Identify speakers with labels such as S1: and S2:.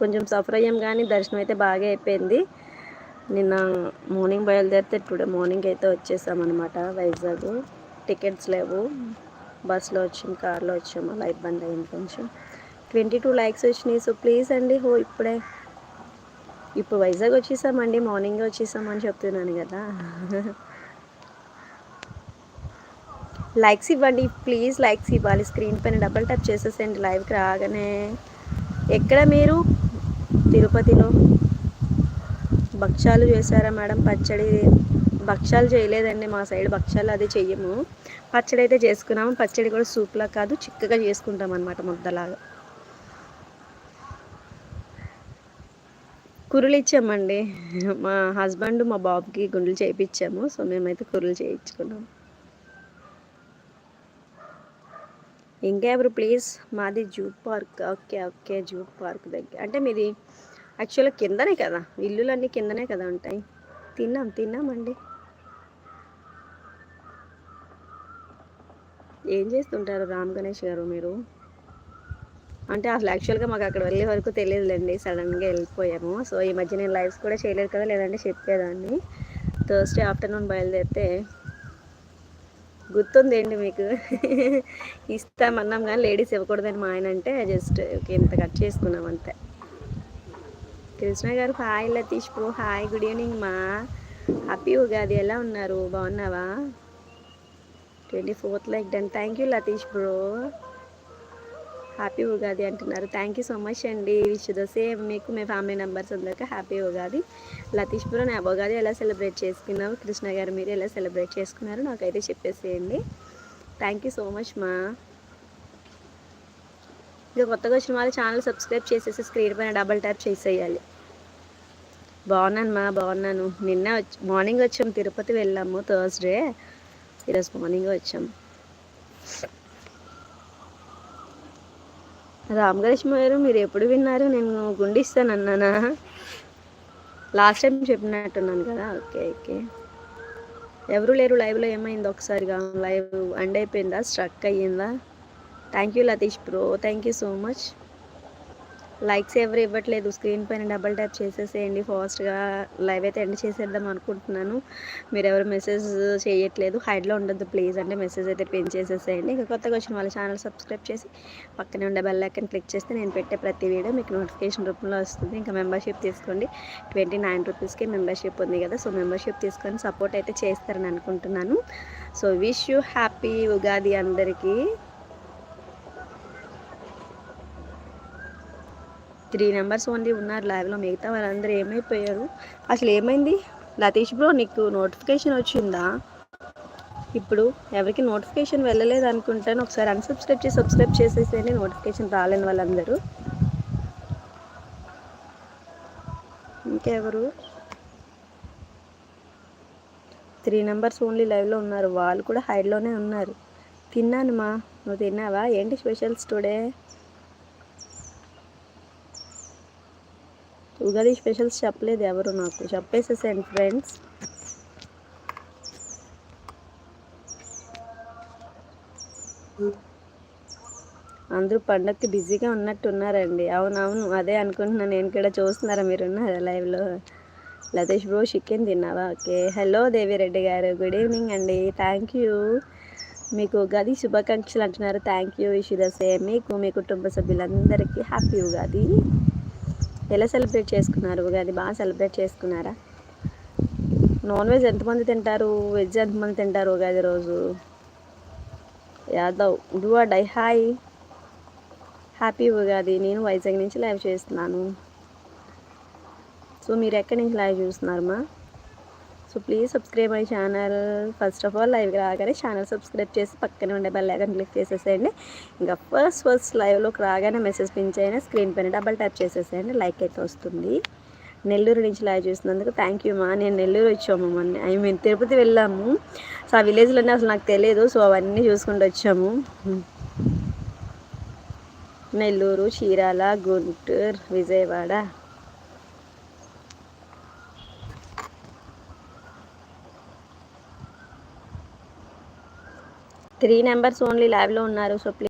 S1: కొంచెం సఫర్ అయ్యాం కానీ దర్శనం అయితే బాగా అయిపోయింది. నిన్న మార్నింగ్ బయలుదేరితే టుడే మార్నింగ్ అయితే వచ్చేసామన్నమాట వైజాగ్ టికెట్స్ లేవు. బస్సులో వచ్చాం కార్లో వచ్చాము అలా ఇబ్బంది అయింది కొంచెం. ట్వంటీ టూ లైక్స్ వచ్చినాయి. సో ప్లీజ్ అండి హో ఇప్పుడే. ఇప్పుడు వైజాగ్ వచ్చేసామండి మార్నింగ్ వచ్చేసామని చెప్తున్నాను కదా. లైక్స్ ఇవ్వండి ప్లీజ్ లైక్స్ ఇవ్వాలి. స్క్రీన్ పైన డబల్ టచ్ చేసేసేయండి. లైవ్కి రాగానే ఎక్కడ మీరు? తిరుపతిలో భక్ష్యాలు చేశారా మేడం? పచ్చడి భక్ష్యాలు చేయలేదండి మా సైడ్. భక్షాలు అది చెయ్యము. పచ్చడి అయితే చేసుకున్నాము. పచ్చడి కూడా సూప్లా కాదు చిక్కగా చేసుకుంటాం అనమాట ముద్దలాగా. కురులు ఇచ్చామండి. మా హస్బెండ్ మా బాబుకి గుండెలు చేయించాము సో మేమైతే కురులు ఇంకా ఇంకెవరు ప్లీజ్. మాది zoo park. Okay okay zoo park దగ్గర. అంటే మీది యాక్చువల్గా కిందనే కదా? ఇల్లులన్నీ కిందనే కదా ఉంటాయి. తిన్నాం తిన్నామండి. ఏం చేస్తుంటారు రామ్ గణేష్ గారు మీరు? అంటే అసలు యాక్చువల్గా మాకు అక్కడ వెళ్ళే వరకు తెలియదులేండి. సడన్గా వెళ్ళిపోయాము. సో ఈ మధ్య నేను లైవ్స్ కూడా చేయలేదు కదా లేదంటే చెప్పేదాన్ని. థర్స్డే ఆఫ్టర్నూన్ బయలుదేరితే గుర్తుందేంటి మీకు? ఇస్తామన్నాం కానీ లేడీస్ ఇవ్వకూడదని మా ఆయన అంటే జస్ట్ ఇంత కట్ చేసుకున్నాం అంతే. Krishna garu hi Latish bro hi good evening మా. హ్యాపీ ఉగాది ఎలా ఉన్నారు? బాగున్నావా? Twenty fourth like done. Thank you Latish bro. Happy Ugadi అంటున్నారు. థ్యాంక్ యూ సో మచ్ అండి. విష్ ద సేమ్ మీకు మీ ఫ్యామిలీ మెంబర్స్ అందరికీ హ్యాపీ ఉగాది. లతీష్పురం నా ఉగాది ఎలా సెలబ్రేట్ చేసుకున్నావు? కృష్ణ గారు మీరు ఎలా సెలబ్రేట్ చేసుకున్నారు నాకైతే చెప్పేసేయండి. థ్యాంక్ యూ సో మచ్ మా. ఇక కొత్తగా వచ్చిన వాళ్ళు ఛానల్ సబ్స్క్రైబ్ చేసేసి స్క్రీన్ పైన డబల్ ట్యాప్ చేసేయాలి. బాగున్నాను మా. బాగున్నాను. నిన్న వచ్చి మార్నింగ్ వచ్చాము తిరుపతి వెళ్ళాము థర్స్డే ఈరోజు మార్నింగ్ వచ్చాము రామకృష్ణ గారు మీరు ఎప్పుడు విన్నారు? నేను గుండిస్తాను అన్నానా? లాస్ట్ టైం చెప్పినట్టున్నాను కదా. Okay okay. ఎవరు లేరు లైవ్లో ఏమైంది ఒకసారిగా? లైవ్ అండ్ అయిపోయిందా? స్ట్రక్ అయ్యిందా? Thank you Latish bro. Thank you so much. Likes ఎవరు ఇవ్వట్లేదు. స్క్రీన్ పైన డబల్ ట్యాప్ చేసేసేయండి. ఫాస్ట్గా లైవ్ అయితే ఎండ్ చేసేద్దాం అనుకుంటున్నాను. మీరు ఎవరు మెసేజ్ చేయట్లేదు. హైడ్లో ఉండొద్దు ప్లీజ్ అంటే మెసేజ్ అయితే పిన్ చేసేసేయండి. ఇంకా కొత్తగా వచ్చిన వాళ్ళ ఛానల్ సబ్స్క్రైబ్ చేసి పక్కనే ఉండే బెల్ ఐకన్ క్లిక్ చేస్తే నేను పెట్టే ప్రతి వీడియో మీకు నోటిఫికేషన్ రూపంలో వస్తుంది. ఇంకా మెంబర్షిప్ తీసుకోండి. ట్వంటీ నైన్ రూపీస్కి మెంబర్షిప్ ఉంది కదా. సో మెంబర్షిప్ తీసుకొని సపోర్ట్ అయితే చేస్తారని అనుకుంటున్నాను. So wish you happy Ugadi అందరికీ. త్రీ నెంబర్స్ ఓన్లీ ఉన్నారు లైవ్లో మిగతా వాళ్ళందరూ ఏమైపోయారు? అసలు ఏమైంది? లతీష్ బ్రో నీకు నోటిఫికేషన్ వచ్చిందా? ఇప్పుడు ఎవరికి నోటిఫికేషన్ వెళ్ళలేదు అనుకుంటాను. ఒకసారి అన్సబ్స్క్రైబ్ చేసి సబ్స్క్రైబ్ చేసేసేయండి. నోటిఫికేషన్ రాలేని వాళ్ళందరూ. ఇంకెవరు? త్రీ నెంబర్స్ ఓన్లీ లైవ్లో ఉన్నారు. వాళ్ళు కూడా హైడ్లోనే ఉన్నారు. తిన్నాను మా నువ్వు తిన్నావా? ఏంటి స్పెషల్స్ టుడే? ఉగాది స్పెషల్స్ చెప్పలేదు ఎవరు నాకు. చెప్పేసేసాను ఫ్రెండ్స్. అందరూ పండగకి బిజీగా ఉన్నట్టున్నారండి. అవునవును అదే అనుకుంటున్నాను నేను కూడా చూస్తున్నారా మీరున్నారా లైవ్లో? లతేష్ బ్రో చికెన్ తిన్నావా? Okay. Hello Devireddy garu good evening అండి. Thank you. మీకు ఉగాది శుభాకాంక్షలు అంటున్నారు. థ్యాంక్ యూ ఇషుదసే మీకు మీ కుటుంబ సభ్యులందరికీ హ్యాపీ ఉగాది. ఎలా సెలబ్రేట్ చేసుకున్నారు? ఉగాది బాగా సెలబ్రేట్ చేసుకున్నారా? నాన్ వెజ్ ఎంతమంది తింటారు? వెజ్ ఎంతమంది తింటారు ఉగాది రోజు? యాదవ్ డూ ఆ డై హాయ్. హ్యాపీ ఉగాది. నేను వైజాగ్ నుంచి లైవ్ చేస్తున్నాను. సో మీరు ఎక్కడి నుంచి లైవ్ చూస్తున్నారు మా so please subscribe my channel first of all లైవ్కి రాగానే ఛానల్ సబ్స్క్రైబ్ చేసి పక్కనే ఉండే బెల్ ఐకన్ క్లిక్ చేసేసేయండి. ఇంకా ఫస్ట్ ఫస్ట్ లైవ్లోకి రాగానే మెసేజ్ పెంచైనా అయినా స్క్రీన్ పైన డబల్ ట్యాప్ చేసేసేయండి. లైక్ అయితే వస్తుంది. నెల్లూరు నుంచి లైవ్ చూసినందుకు థ్యాంక్ యూ మా. నేను నెల్లూరు వచ్చాము మొన్న. ఐ మీన్ తిరుపతి వెళ్ళాము. సో ఆ విలేజ్లోనే అసలు నాకు తెలియదు. సో అవన్నీ చూసుకుంటూ వచ్చాము. Nellore Chirala Guntur Vijayawada. Three numbers only ల్యాబ్లో ఉన్నారు సో ప్లీజ్